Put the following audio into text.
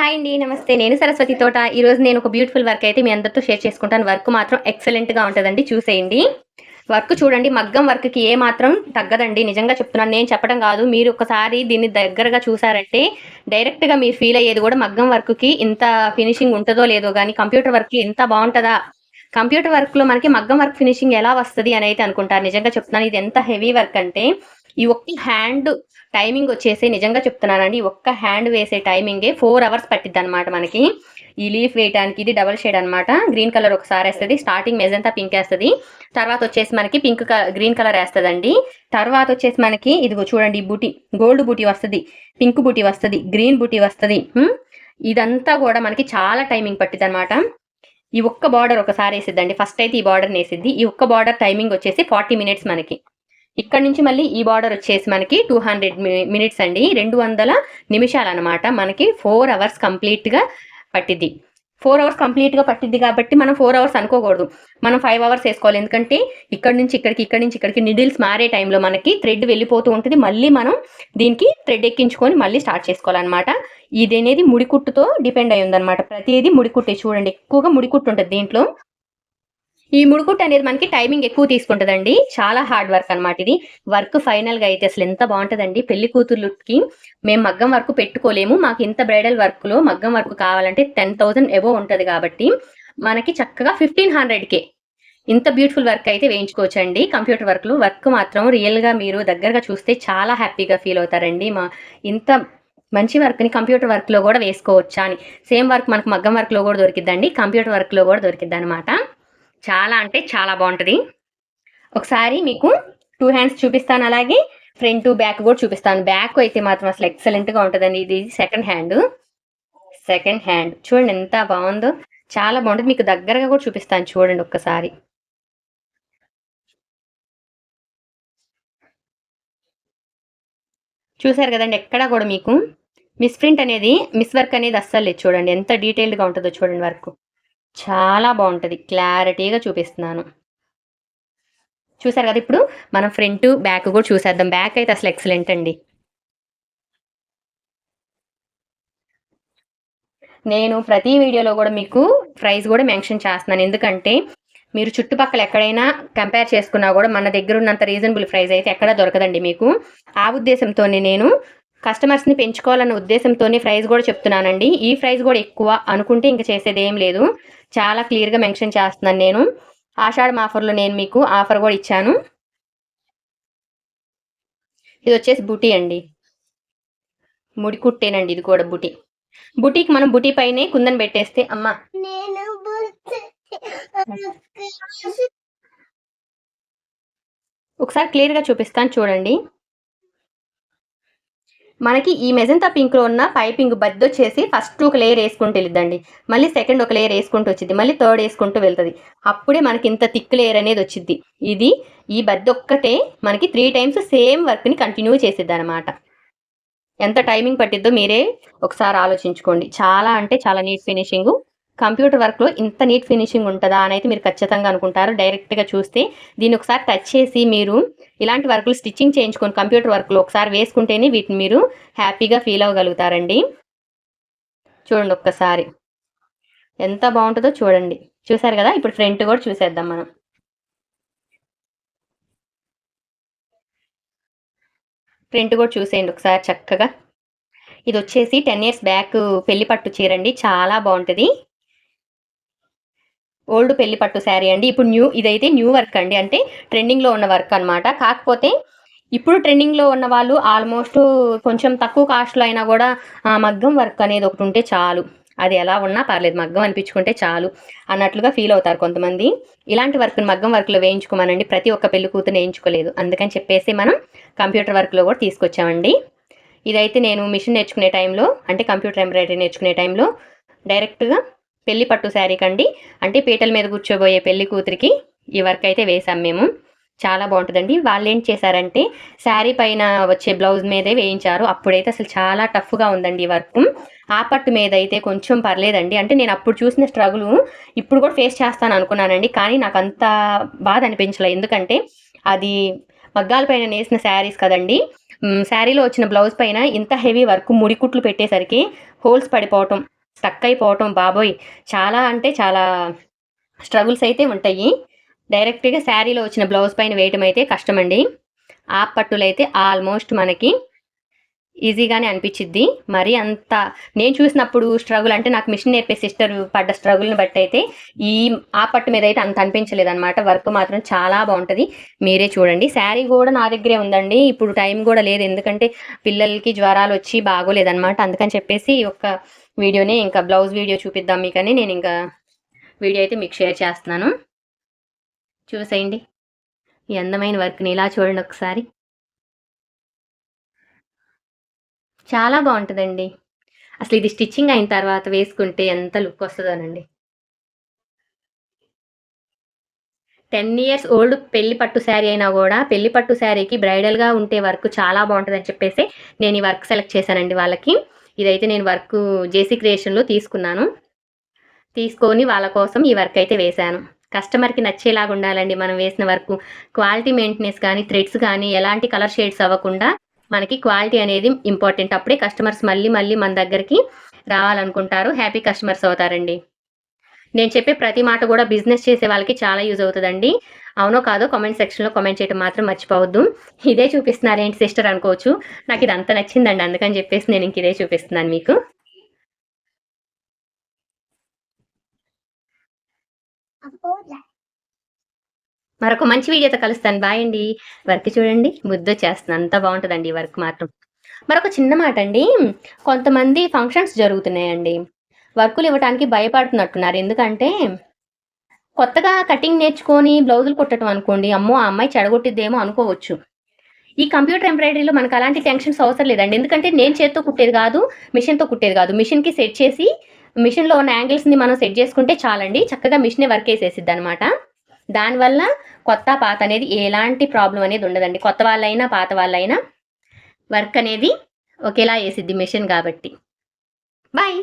Hi అండి నమస్తే. నేను సరస్వతి తోట. ఈరోజు నేను ఒక బ్యూటిఫుల్ వర్క్ అయితే మీ అందరితో షేర్ చేసుకుంటాను. వర్క్ మాత్రం ఎక్సలెంట్గా ఉంటుందండి చూసేయండి. వర్క్ చూడండి మగ్గం వర్క్కి ఏ మాత్రం తగ్గదండి. నిజంగా చెప్తున్నాను నేను చెప్పడం కాదు. మీరు ఒకసారి దీన్ని దగ్గరగా చూసారంటే డైరెక్ట్గా మీరు ఫీల్ అయ్యేది కూడా మగ్గం వర్క్కి ఇంత ఫినిషింగ్ ఉంటుందో లేదో కానీ కంప్యూటర్ వర్క్ ఇంత బాగుంటుందా? కంప్యూటర్ వర్క్లో మనకి మగ్గం వర్క్ ఫినిషింగ్ ఎలా వస్తుంది అని అయితే అనుకుంటారు. నిజంగా చెప్తున్నాను ఇది ఎంత హెవీ వర్క్ అంటే ఈ ఒక్క హ్యాండ్ టైమింగ్ వచ్చేసి నిజంగా చెప్తున్నానండి ఒక్క హ్యాండ్ వేసే టైమింగే ఫోర్ అవర్స్ పట్టిద్ది అనమాట మనకి. ఈ లీఫ్ వేయడానికి ఇది డబల్ షేడ్ అనమాట గ్రీన్ కలర్ ఒకసారి వేస్తుంది స్టార్టింగ్ మెజంతా పింక్ వేస్తుంది. తర్వాత వచ్చేసి మనకి పింక్ గ్రీన్ కలర్ వేస్తుందండి. తర్వాత వచ్చేసి మనకి ఇదిగో చూడండి బూటీ గోల్డ్ బూటీ వస్తుంది పింక్ బూటీ వస్తుంది గ్రీన్ బూటీ వస్తుంది ఇదంతా కూడా మనకి చాలా టైమింగ్ పట్టిద్ది అనమాట ఈ ఒక్క బార్డర్ ఒకసారి వేసిద్దండి ఫస్ట్ అయితే ఈ బార్డర్ వేసిద్ది. ఈ ఒక్క బార్డర్ టైమింగ్ వచ్చేసి ఫార్టీ మినిట్స్ మనకి. ఇక్కడ నుంచి మళ్ళీ ఈ బార్డర్ వచ్చేసి మనకి టూ హండ్రెడ్ మినిట్స్ అండి. రెండు వందల నిమిషాలు అనమాట మనకి ఫోర్ అవర్స్ కంప్లీట్గా పట్టిద్ది. ఫోర్ అవర్స్ కంప్లీట్గా పట్టిద్ది కాబట్టి మనం ఫోర్ అవర్స్ అనుకోకూడదు. మనం ఫైవ్ అవర్స్ వేసుకోవాలి. ఎందుకంటే ఇక్కడ నుంచి ఇక్కడికి ఇక్కడ నుంచి ఇక్కడికి నిడిల్స్ మారే టైంలో మనకి థ్రెడ్ వెళ్ళిపోతూ ఉంటుంది. మళ్ళీ మనం దీనికి థ్రెడ్ ఎక్కించుకొని మళ్ళీ స్టార్ట్ చేసుకోవాలన్నమాట. ఇది అనేది ముడికుట్టుతో డిపెండ్ అయి ఉందన్నమాట ప్రతిదీ ముడికుట్టే చూడండి. ఎక్కువగా ముడికుట్టు ఉంటుంది దీంట్లో. ఈ ముడుకుట్ అనేది మనకి టైమింగ్ ఎక్కువ తీసుకుంటుందండి. చాలా హార్డ్ వర్క్ అన్నమాట ఇది. వర్క్ ఫైనల్గా అయితే అసలు ఎంత బాగుంటుందండి. పెళ్ళి కూతుర్లకి మేము మగ్గం వర్క్ పెట్టుకోలేము. మాకు ఇంత బ్రైడల్ వర్క్లో మగ్గం వర్క్ కావాలంటే టెన్ థౌసండ్ ఎబో ఉంటుంది కాబట్టి మనకి చక్కగా ఫిఫ్టీన్ హండ్రెడ్ కే ఇంత బ్యూటిఫుల్ వర్క్ అయితే వేయించుకోవచ్చండి. కంప్యూటర్ వర్క్లు వర్క్ మాత్రం రియల్గా మీరు దగ్గరగా చూస్తే చాలా హ్యాపీగా ఫీల్ అవుతారండి. మా ఇంత మంచి వర్క్ని కంప్యూటర్ వర్క్లో కూడా వేసుకోవచ్చా అని. సేమ్ వర్క్ మనకు మగ్గం వర్క్లో కూడా దొరికిద్దండి. కంప్యూటర్ వర్క్లో కూడా దొరికిద్ది అనమాట చాలా అంటే చాలా బాగుంటుంది. ఒకసారి మీకు టూ హ్యాండ్స్ చూపిస్తాను అలాగే ఫ్రంట్ బ్యాక్ కూడా చూపిస్తాను. బ్యాక్ అయితే మాత్రం అసలు ఎక్సలెంట్గా ఉంటుందండి. ఇది సెకండ్ హ్యాండ్ సెకండ్ హ్యాండ్ చూడండి ఎంత బాగుందో. చాలా బాగుంటుంది. మీకు దగ్గరగా కూడా చూపిస్తాను చూడండి ఒక్కసారి. చూసారు కదండి ఎక్కడా కూడా మీకు. మిస్ ప్రింట్ అనేది మిస్ వర్క్ అనేది అస్సలు లేదు చూడండి. ఎంత డీటెయిల్డ్గా ఉంటుందో చూడండి వర్క్. చాలా బాగుంటుంది. క్లారిటీగా చూపిస్తున్నాను. చూసారు కదా ఇప్పుడు? మనం ఫ్రంట్ బ్యాక్ కూడా చూసేద్దాం. బ్యాక్ అయితే అసలు ఎక్సలెంట్ అండి. నేను ప్రతి వీడియోలో కూడా మీకు ప్రైస్ కూడా మెన్షన్ చేస్తున్నాను. ఎందుకంటే మీరు చుట్టుపక్కల ఎక్కడైనా కంపేర్ చేసుకున్నా కూడా మన దగ్గర ఉన్నంత రీజనబుల్ ప్రైస్ అయితే ఎక్కడా దొరకదండి మీకు. ఆ ఉద్దేశంతోనే నేను కస్టమర్స్ని పెంచుకోవాలన్న ఉద్దేశంతోనే ప్రైస్ కూడా చెప్తున్నానండి. ఈ ప్రైస్ కూడా ఎక్కువ అనుకుంటే ఇంకా చేసేది ఏం లేదు. చాలా క్లియర్గా మెన్షన్ చేస్తున్నాను నేను. ఆషాఢం ఆఫర్లో నేను మీకు ఆఫర్ కూడా ఇచ్చాను. ఇది వచ్చేసి బుటీ అండి. ముడి కుట్టేనండి ఇది కూడా బుటీ. బుటీకి మనం బుటీ పైనే కుందన్ పెట్టేస్తే అమ్మ. నేను ఒకసారి క్లియర్గా చూపిస్తాను చూడండి. మనకి ఈ మెజంతా పింక్లో ఉన్న పైపింగ్ బద్ద వచ్చేసి ఫస్ట్ ఒక లేయర్ వేసుకుంటూ వెళ్ళిద్దండి. మళ్ళీ సెకండ్ ఒక లేయర్ వేసుకుంటూ వచ్చింది మళ్ళీ థర్డ్ వేసుకుంటూ వెళ్తుంది. అప్పుడే మనకి ఇంత థిక్ లేయర్ అనేది వచ్చింది ఇది ఈ బద్ద ఒక్కటే మనకి త్రీ టైమ్స్ సేమ్ వర్క్ని కంటిన్యూ చేసిద్ది అనమాట ఎంత టైమింగ్ పట్టిద్దో మీరే ఒకసారి ఆలోచించుకోండి. చాలా అంటే చాలా నీట్ ఫినిషింగ్ కంప్యూటర్ వర్క్లో ఇంత నీట్ ఫినిషింగ్ ఉంటుందా అని అయితే మీరు ఖచ్చితంగా అనుకుంటారు. డైరెక్ట్గా చూస్తే దీన్ని ఒకసారి టచ్ చేసి మీరు ఇలాంటి వర్క్లు స్టిచ్చింగ్ చేయించుకొని కంప్యూటర్ వర్క్లు ఒకసారి వేసుకుంటేనే వీటిని మీరు హ్యాపీగా ఫీల్ అవ్వగలుగుతారండి. చూడండి ఒక్కసారి. ఎంత బాగుంటుందో చూడండి. చూసారు కదా? ఇప్పుడు ఫ్రంట్ కూడా చూసేద్దాం మనం. ప్రింట్ కూడా చూసేయండి ఒకసారి చక్కగా. ఇది వచ్చేసి టెన్ ఇయర్స్ బ్యాక్ పెళ్ళి పట్టు చీరండి. చాలా బాగుంటుంది. ఓల్డ్ పెళ్ళి పట్టు శారీ అండి. ఇప్పుడు న్యూ ఇదైతే న్యూ వర్క్ అండి. అంటే ట్రెండింగ్లో ఉన్న వర్క్ అనమాట కాకపోతే ఇప్పుడు ట్రెండింగ్లో ఉన్న వాళ్ళు ఆల్మోస్ట్ కొంచెం తక్కువ కాస్ట్లో అయినా కూడా మగ్గం వర్క్ అనేది ఒకటి ఉంటే చాలు. అది ఎలా ఉన్నా పర్లేదు మగ్గం అనిపించుకుంటే చాలు అన్నట్లుగా ఫీల్ అవుతారు కొంతమంది. ఇలాంటి వర్క్ని మగ్గం వర్క్లో వేయించుకోమనండి. ప్రతి ఒక్క పెళ్ళి కూతురు వేయించుకోలేదు. అందుకని చెప్పేసి మనం కంప్యూటర్ వర్క్లో కూడా తీసుకొచ్చామండి. ఇదైతే నేను మిషన్ నేర్చుకునే టైంలో అంటే కంప్యూటర్ ఎంబ్రాయిడరీ నేర్చుకునే టైంలో డైరెక్ట్గా పెళ్ళి పట్టు శారీ కండి అంటే పీటల మీద కూర్చోబోయే పెళ్ళి కూతురికి ఈ వర్క్ అయితే వేసాం మేము. చాలా బాగుంటుందండి. వాళ్ళు ఏం చేశారంటే శారీ పైన వచ్చే బ్లౌజ్ మీదే వేయించారు. అప్పుడైతే అసలు చాలా టఫ్గా ఉందండి ఈ వర్క్. ఆ పట్టు మీద అయితే కొంచెం పర్లేదండి. అంటే నేను అప్పుడు చూసిన స్ట్రగుల్ ఇప్పుడు కూడా ఫేస్ చేస్తాను అనుకున్నానండి. కానీ నాకు అంత బాధ అనిపించలేదు ఎందుకంటే అది మగ్గాల పైన నేసిన శారీస్ కదండి. శారీలో వచ్చిన బ్లౌజ్ పైన ఇంత హెవీ వర్క్ ముడికుట్లు పెట్టేసరికి హోల్స్ పడిపోవటం. స్టక్ అయిపోవటం బాబోయ్. చాలా అంటే చాలా స్ట్రగుల్స్ అయితే ఉంటాయి. డైరెక్ట్గా శారీలో వచ్చిన బ్లౌజ్ పైన వేయటం అయితే కష్టమండి. ఆ పట్టులైతే అయితే ఆల్మోస్ట్ మనకి ఈజీగానే అనిపించిద్ది. మరి అంత నేను చూసినప్పుడు స్ట్రగుల్ అంటే నాకు మిషన్ నేర్పే సిస్టర్ పడ్డ స్ట్రగుల్ని బట్టి అయితే ఈ ఆ పట్టు మీద అయితే అంత అనిపించలేదు అనమాట వర్క్ మాత్రం చాలా బాగుంటుంది. మీరే చూడండి. శారీ కూడా నా దగ్గరే ఉందండి. ఇప్పుడు టైం కూడా లేదు. ఎందుకంటే పిల్లలకి జ్వరాలు వచ్చి బాగోలేదన్నమాట. అందుకని చెప్పేసి ఈ వీడియోనే ఇంకా బ్లౌజ్ వీడియో చూపిద్దాం మీకని నేను ఇంకా వీడియో అయితే మీకు షేర్ చేస్తున్నాను. చూసేయండి. ఈ అందమైన వర్క్ని ఇలా చూడండి ఒకసారి. చాలా బాగుంటుందండి. అసలు ఇది స్టిచ్చింగ్ అయిన తర్వాత వేసుకుంటే ఎంత లుక్ వస్తుందోనండి. టెన్ ఇయర్స్ ఓల్డ్ పెళ్ళి పట్టు శారీ అయినా కూడా పెళ్ళి పట్టు శారీకి బ్రైడల్గా ఉంటే వర్క్ చాలా బాగుంటుందని చెప్పేసి నేను ఈ వర్క్ సెలెక్ట్ చేశానండి వాళ్ళకి. ఇదైతే నేను వర్క్ జేసీ క్రియేషన్లో తీసుకున్నాను. తీసుకొని వాళ్ళ కోసం ఈ వర్క్ అయితే వేశాను. కస్టమర్కి నచ్చేలాగా ఉండాలండి మనం వేసిన వర్క్. క్వాలిటీ మెయింటెనెన్స్ కానీ థ్రెడ్స్ కానీ ఎలాంటి కలర్ షేడ్స్ అవ్వకుండా మనకి క్వాలిటీ అనేది ఇంపార్టెంట్. అప్పుడే కస్టమర్స్ మళ్ళీ మళ్ళీ మన దగ్గరికి రావాలనుకుంటారు. హ్యాపీ కస్టమర్స్ అవుతారండి. నేను చెప్పే ప్రతి మాట కూడా బిజినెస్ చేసే వాళ్ళకి చాలా యూజ్ అవుతుందండి. అవునో కాదో కామెంట్ సెక్షన్లో కామెంట్ చేయడం మాత్రం మర్చిపోవద్దు. ఇదే చూపిస్తున్నారు ఏంటి సిస్టర్ అనుకోవచ్చు. నాకు ఇది అంత నచ్చిందండి. అందుకని చెప్పేసి నేను ఇంక ఇదే చూపిస్తున్నాను మీకు. మరొక మంచి వీడియోతో కలుస్తాను. బాయ్ అండి. వర్క్ చూడండి. ముద్దు చేస్తాను అంత బాగుంటుందండి వర్క్ మాత్రం. మరొక చిన్న మాట అండి కొంతమంది ఫంక్షన్స్ జరుగుతున్నాయండి. వర్కులు ఇవ్వడానికి భయపడుతున్నట్టున్నారు. ఎందుకంటే కొత్తగా కటింగ్ నేర్చుకొని బ్లౌజులు కుట్టడం అనుకోండి అమ్మో ఆ అమ్మాయి చెడగొట్టిద్దేమో అనుకోవచ్చు. ఈ కంప్యూటర్ ఎంబ్రాయిడరీలో మనకు అలాంటి టెన్షన్స్ అవసరం లేదండి. ఎందుకంటే నేను చేత్తో కుట్టేది కాదు మిషన్తో కుట్టేది కాదు. మిషన్కి సెట్ చేసి మిషన్లో ఉన్న యాంగిల్స్ని మనం సెట్ చేసుకుంటే చాలండి. చక్కగా మిషనే వర్క్ వేసేసిద్ది అనమాట దానివల్ల కొత్త పాత అనేది ఎలాంటి ప్రాబ్లం అనేది ఉండదండి. కొత్త వాళ్ళైనా పాత వాళ్ళైనా వర్క్ అనేది ఒకేలా వేసిద్ది మిషన్ కాబట్టి. బాయ్